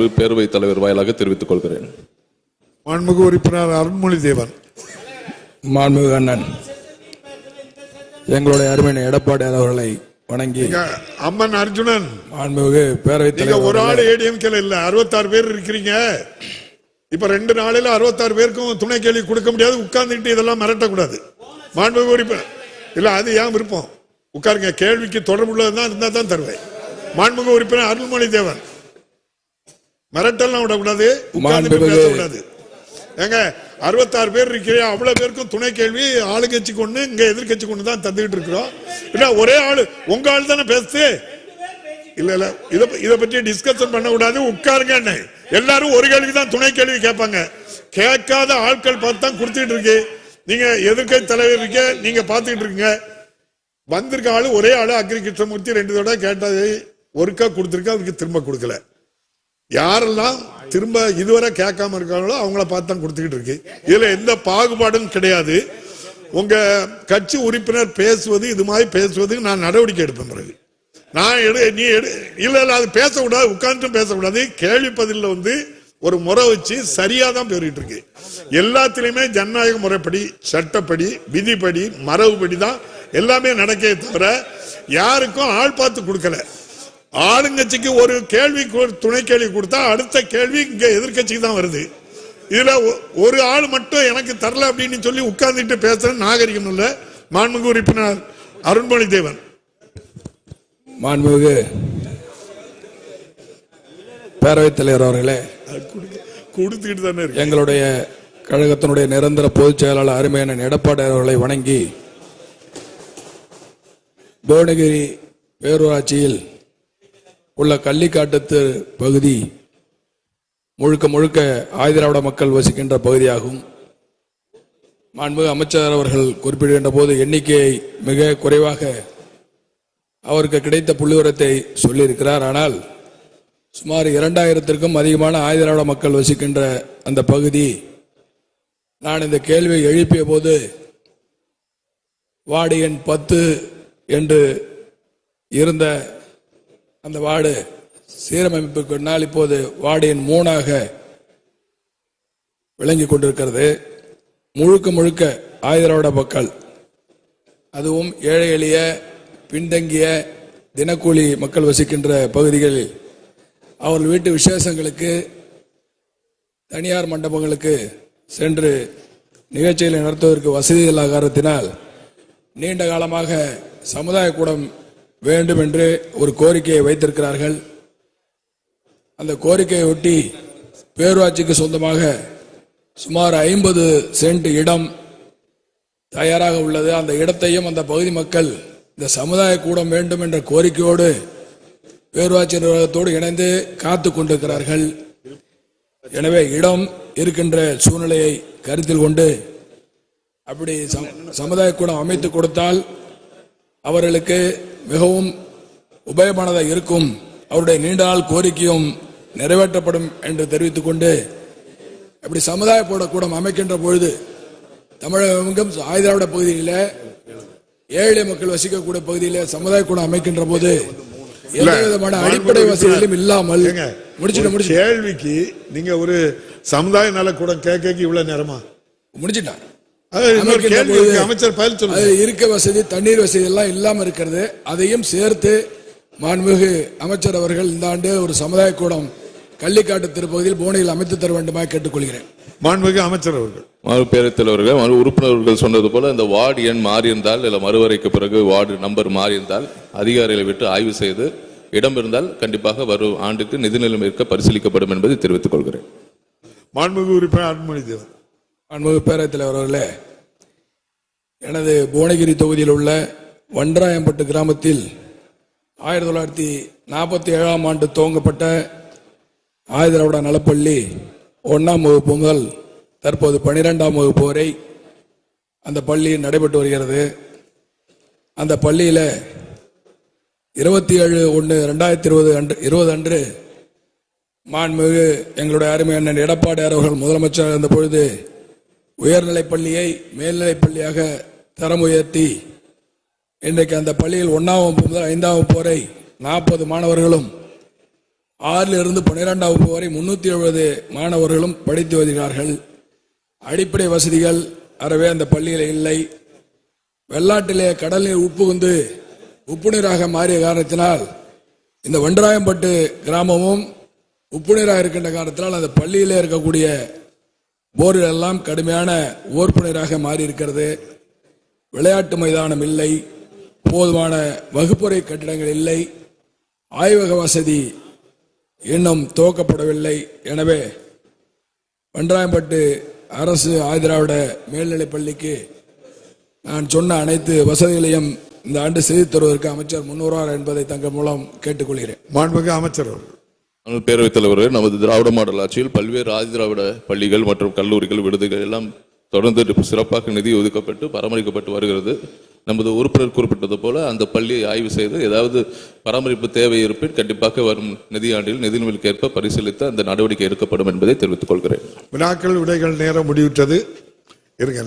மாண்பு பேரவைத் தலைவர் வாயிலாக தெரிவித்துக் கொள்கிறேன். மாண்புமிகு உறுப்பினர் அருண்மொழி தேவன் மாண்புமிகு அண்ணன் எங்களுடைய அருமையான எடப்பாடியார் அவர்களை வணங்கி அம்மன் அர்ஜுனன். மாண்புமிகு பேரவைத் நீங்க தலைவர் ஒரு ஆள் ஏடிஎம்கேல இல்ல அறுபத்தாறு பேர் இருக்கிறீங்க. இப்ப ரெண்டு நாளையில அறுபத்தாறு பேருக்கும் துணை கேள்வி கொடுக்க முடியாது உட்கார்ந்துட்டு இதெல்லாம் மிரட்டக்கூடாது. மாண்புமிகு உறுப்பினர் இல்ல அது ஏன் விருப்பம்? உட்காருங்க கேள்விக்கு தொடர்புள்ளதான் இருந்தா தான் தருவேன் மாண்புமிகு உறுப்பினர் அருள்மொழி தேவன் மிரட்டல்லாம் விடக்கூடாது பேசக்கூடாது. ஏங்க அறுபத்தாறு பேர் இருக்கிறீங்க அவ்வளவு பேருக்கும் துணை கேள்வி ஆளுங்கட்சி கொண்டு இங்க எதிர்க்கட்சி கொண்டு தான் தந்துகிட்டு இருக்கிறோம். இல்ல ஒரே ஆளு உங்க ஆள் தானே பேசுது இல்ல இல்ல இத இத பத்தி டிஸ்கஷன் பண்ண கூடாது உட்காருங்க. எல்லாரும் ஒரு கேள்வி தான் துணை கேள்வி கேட்பாங்க. கேட்காத ஆட்கள் பார்த்து தான் கொடுத்துட்டு இருக்கு. நீங்க எதிர்க்கட்சி தலைவர் இருக்க நீங்க பார்த்துக்கிட்டு இருக்கீங்க. வந்திருக்க ஆளு ஒரே ஆளு அக்ரி கிருஷ்ணமூர்த்தி ரெண்டு தடவை கேட்டது ஒருக்கா கொடுத்துருக்கா அதுக்கு திரும்ப கொடுக்கல. யாரெல்லாம் திரும்ப இதுவரை கேட்காம இருக்காங்களோ அவங்கள பார்த்து தான் கொடுத்துக்கிட்டு இருக்கு. இதுல எந்த பாகுபாடும் கிடையாது. உங்க கட்சி உறுப்பினர் பேசுவது இது மாதிரி பேசுவதுக்கு நான் நடவடிக்கை எடுப்பேன் பிறகு. நான் எடு நீ எடு. இல்ல இல்ல அது பேசக்கூடாது உட்காந்துட்டும் பேசக்கூடாது. கேள்வி வந்து ஒரு முறை வச்சு சரியா தான் பேரிட்டு இருக்கு. எல்லாத்திலையுமே ஜனநாயக முறைப்படி சட்டப்படி விதிப்படி மரபுப்படி தான் எல்லாமே நடக்கே தவிர யாருக்கும் ஆள் பார்த்து கொடுக்கல. ஆளுங்கட்சிக்கு ஒரு கேள்வி துணை கேள்வி கொடுத்தா அடுத்த கேள்வி இங்க எதிர்க்கட்சிக்கு தான் வருது. இதுல ஒரு ஆள் மட்டும் எனக்கு தரல அப்படின்னு சொல்லி உட்கார்ந்துட்டு பேசுற நாகரிகம் இல்ல மாண்புமிகு உறுப்பினர் அருண்மொழி தேவன் மாண்புமிகு பேரவைத் தலைவர் அவர்களே கொடுத்துக்கிட்டு தானே எங்களுடைய கழகத்தினுடைய நிரந்தர பொதுச் செயலாளர் அருமையான எடப்பாடியார் அவர்களை வணங்கி புவனகிரி பேரூராட்சியில் உள்ள கள்ளிக்காட்டத்து பகுதி முழுக்க முழுக்க ஆயுதிராவிட மக்கள் வசிக்கின்ற பகுதியாகும். மாண்புமிகு அமைச்சர் அவர்கள் குறிப்பிடுகின்ற போது எண்ணிக்கையை மிக குறைவாக அவருக்கு கிடைத்த புள்ளிவரத்தை சொல்லியிருக்கிறார். ஆனால் சுமார் இரண்டாயிரத்திற்கும் அதிகமான ஆயுதிராவிட மக்கள் வசிக்கின்ற அந்த பகுதி நான் இந்த கேள்வியை எழுப்பிய போது வார்டு எண் பத்து என்று இருந்த அந்த வார்டு சீரமைப்புக்கு பின்னால் இப்போது வார்டின் மூணாக விளங்கி கொண்டிருக்கிறது. முழுக்க முழுக்க ஆயுதரோட மக்கள். அதுவும் ஏழை எளிய பின்தங்கிய தினக்கூலி மக்கள் வசிக்கின்ற பகுதிகளில். அவர்கள் வீட்டு விசேஷங்களுக்கு தனியார் மண்டபங்களுக்கு சென்று நிகழ்ச்சிகளை நடத்துவதற்கு வசதி காரணத்தினால் நீண்ட காலமாக சமுதாய கூடம் வேண்டும் என்று ஒரு கோரிக்கையை வைத்திருக்கிறார்கள். அந்த கோரிக்கையை ஒட்டி பேரூராட்சிக்கு சொந்தமாக சுமார் ஐம்பது சென்ட் இடம் தயாராக உள்ளது. அந்த இடத்தையும் அந்த பகுதி மக்கள் இந்த சமுதாய கூடம் வேண்டும் என்ற கோரிக்கையோடு பேரூராட்சி நிர்வாகத்தோடு இணைந்து காத்து கொண்டிருக்கிறார்கள். எனவே இடம் இருக்கின்ற சூழ்நிலையை கருத்தில் கொண்டு அப்படி சமுதாய கூடம் அமைத்து கொடுத்தால் அவர்களுக்கு மிகவும் உபயோகமானதாக இருக்கும். அவருடைய நீண்ட நாள் கோரிக்கையும் நிறைவேற்றப்படும் என்று தெரிவித்துக் கொண்டு அப்படி சமுதாய போட கூடம் அமைக்கின்ற பொழுது தமிழகம் ஆயுதாவிட பகுதியில் ஏழை மக்கள் வசிக்கக்கூடிய பகுதியில் சமுதாய கூடம் அமைக்கின்ற போது எந்த விதமான அடிப்படை வசதிகளும் இல்லாமல் முடிச்சுட்டு முடிச்சு கேள்விக்கு நீங்க ஒரு சமுதாய நலக்கூடம் கேட்க இவ்வளவு நேரமா? முடிச்சிட்டான் அமைச்சர் பதில் அது சொல்லுங்க. இருக்க வசதி தண்ணீர் வசதி எல்லாம் இல்லாம இருக்கிறது. அதையும் சேர்த்து மாண்புமிகு அமைச்சர் அவர்கள் இந்த ஆண்டு ஒரு சமுதாய கூடம் கள்ளிக்காட்டு திருப்பகுதியில் புவனையில் அமைத்து தர வேண்டுமா கேட்டுக்கொள்கிறேன். மாண்புமிகு அமைச்சர் அவர்கள். மறு பேரவைத் தலைவர்கள் மறு உறுப்பினர்கள் சொன்னது போல இந்த வார்டு எண் மாறியிருந்தால் இல்லை மறுவரைக்கு பிறகு வார்டு நம்பர் மாறியிருந்தால் அதிகாரிகளை விட்டு ஆய்வு செய்து இடம் இருந்தால் கண்டிப்பாக வரும் ஆண்டுக்கு நிதி நிலைமை இருக்க பரிசீலிக்கப்படும் என்பதை தெரிவித்துக் கொள்கிறேன். மாண்புமிகு உறுப்பினர் அன்புமணி தேவன் அன்பு பேரத்தில் அவர்களே எனது புவனகிரி தொகுதியில் உள்ள வண்டராயம்பட்டு கிராமத்தில் ஆயிரத்தி தொள்ளாயிரத்தி நாற்பத்தி ஏழாம் ஆண்டு துவங்கப்பட்ட ஆயுதிராவிட நலப்பள்ளி ஒன்றாம் வகுப்பு முதல் தற்போது பனிரெண்டாம் வகுப்பு வரை அந்த பள்ளி நடைபெற்று வருகிறது. அந்த பள்ளியில் இருபத்தி ஏழு ஒன்று ரெண்டாயிரத்தி இருபது அன்று இருபது அன்று மாண்புமிகு எங்களுடைய அருமை அண்ணன் எடப்பாடி அவர்கள் முதலமைச்சர் இருந்த பொழுது உயர்நிலைப் பள்ளியை மேல்நிலைப் பள்ளியாக தரம் உயர்த்தி இன்றைக்கு அந்த பள்ளியில் ஒன்றாம் வகுப்பு முதல் ஐந்தாம் வகுப்பு வரை நாற்பது மாணவர்களும் ஆறில் இருந்து பன்னிரெண்டாம் வகுப்பு வரை முன்னூற்றி எழுபது மாணவர்களும் படித்து வருகிறார்கள். அடிப்படை வசதிகள் அறவே அந்த பள்ளியில் இல்லை. வெள்ளாட்டிலே கடல் நீர் உட்புகுந்து உப்பு நீராக மாறிய காரணத்தினால் இந்த வண்டராயம்பட்டு கிராமமும் உப்பு நீராக இருக்கின்ற காரணத்தினால் அந்த பள்ளியிலே இருக்கக்கூடிய போர்கள் எல்லாம் கடுமையான ஓர்ப்புணராக மாறியிருக்கிறது. விளையாட்டு மைதானம் இல்லை. போதுமான வகுப்பறை கட்டிடங்கள் இல்லை. ஆய்வக வசதி இன்னும் துவக்கப்படவில்லை. எனவே வண்டராயம்பட்டு அரசு ஆதிராவிட மேல்நிலைப் பள்ளிக்கு நான் சொன்ன அனைத்து வசதிகளையும் இந்த ஆண்டு செய்து தருவதற்கு அமைச்சர் முன்வருவார் என்பதை தங்கள் மூலம் கேட்டுக்கொள்கிறேன். மாண்புமிகு அமைச்சர் அவர்கள். பேரவைத் தலைவர் நமது திராவிட மாடல் ஆட்சியில் பல்வேறு ஆதிதிராவிட பள்ளிகள் மற்றும் கல்லூரிகள் விடுதிகள் எல்லாம் தொடர்ந்து சிறப்பாக நிதி ஒதுக்கப்பட்டு பராமரிக்கப்பட்டு வருகிறது. நமது உறுப்பினர் குறிப்பிட்டது போல அந்த பள்ளியை ஆய்வு செய்து ஏதாவது பராமரிப்பு தேவை இருப்பின் கண்டிப்பாக வரும் நிதியாண்டில் நிதிநிலைக்கு ஏற்ப பரிசீலித்து அந்த நடவடிக்கை எடுக்கப்படும் என்பதை தெரிவித்துக் கொள்கிறேன். வினாக்கள் விடைகள் நேரம் முடிவிட்டது இருங்க